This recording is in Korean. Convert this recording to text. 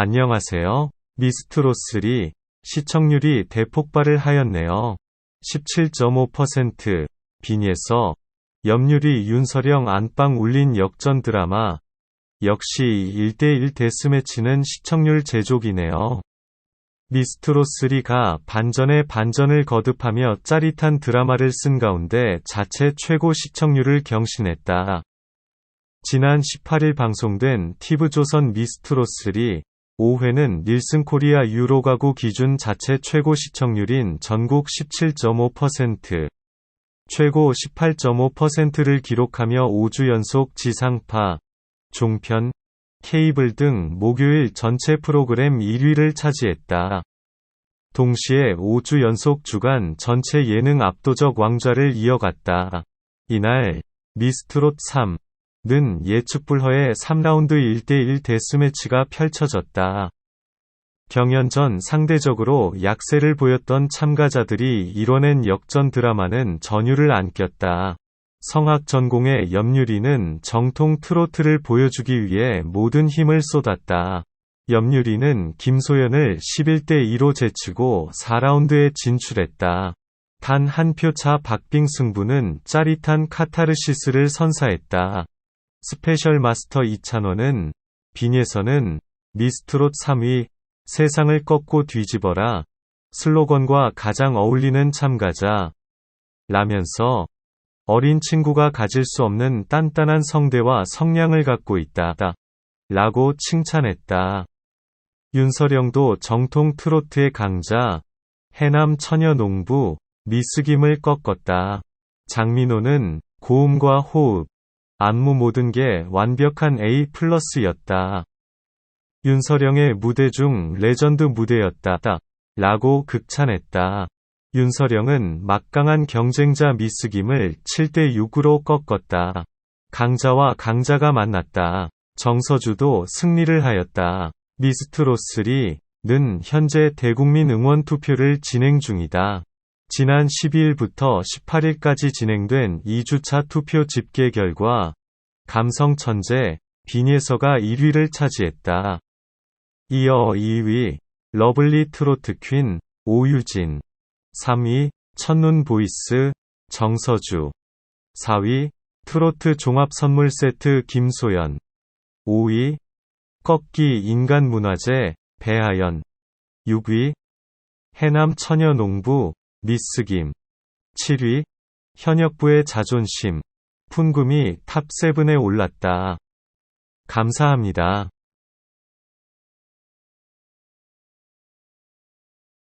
안녕하세요. 미스트로3 시청률이 대폭발을 하였네요. 17.5% 빈에서 염유리 윤서령 안방 울린 역전 드라마 역시 1대1 데스매치는 시청률 제조기네요. 미스트로3가 반전에 반전을 거듭하며 짜릿한 드라마를 쓴 가운데 자체 최고 시청률을 경신했다. 지난 18일 방송된 티브조선 미스트로3 5회는 닐슨 코리아 유로 가구 기준 자체 최고 시청률인 전국 17.5%, 최고 18.5%를 기록하며 5주 연속 지상파, 종편, 케이블 등 목요일 전체 프로그램 1위를 차지했다. 동시에 5주 연속 주간 전체 예능 압도적 왕좌를 이어갔다. 이날 미스트롯 3 는 예측불허의 3라운드 1대1 데스매치가 펼쳐졌다. 경연 전 상대적으로 약세를 보였던 참가자들이 이뤄낸 역전 드라마는 전율을 안겼다. 성악 전공의 염유리는 정통 트로트를 보여주기 위해 모든 힘을 쏟았다. 염유리는 김소연을 11대2로 제치고 4라운드에 진출했다. 단 한 표 차 박빙 승부는 짜릿한 카타르시스를 선사했다. 스페셜 마스터 이찬원은 빈에서는 미스트롯 3위 세상을 꺾고 뒤집어라 슬로건과 가장 어울리는 참가자 라면서 어린 친구가 가질 수 없는 단단한 성대와 성량을 갖고 있다 라고 칭찬했다. 윤서령도 정통 트로트의 강자 해남 처녀농부 미스김을 꺾었다. 장민호는 고음과 호흡 안무 모든 게 완벽한 A 플러스였다. 윤서령의 무대 중 레전드 무대였다. 라고 극찬했다. 윤서령은 막강한 경쟁자 미스김을 7대6으로 꺾었다. 강자와 강자가 만났다. 정서주도 승리를 하였다. 미스트로3는 현재 대국민 응원 투표를 진행 중이다. 지난 12일부터 18일까지 진행된 2주차 투표 집계 결과 감성 천재 빈예서가 1위를 차지했다. 이어 2위 러블리 트로트 퀸 오유진 3위 첫눈 보이스 정서주 4위 트로트 종합 선물 세트 김소연 5위 꺾기 인간문화재 배하연 6위 해남 처녀농부 미스김 7위 현역부의 자존심 푼금이 탑7에 올랐다. 감사합니다.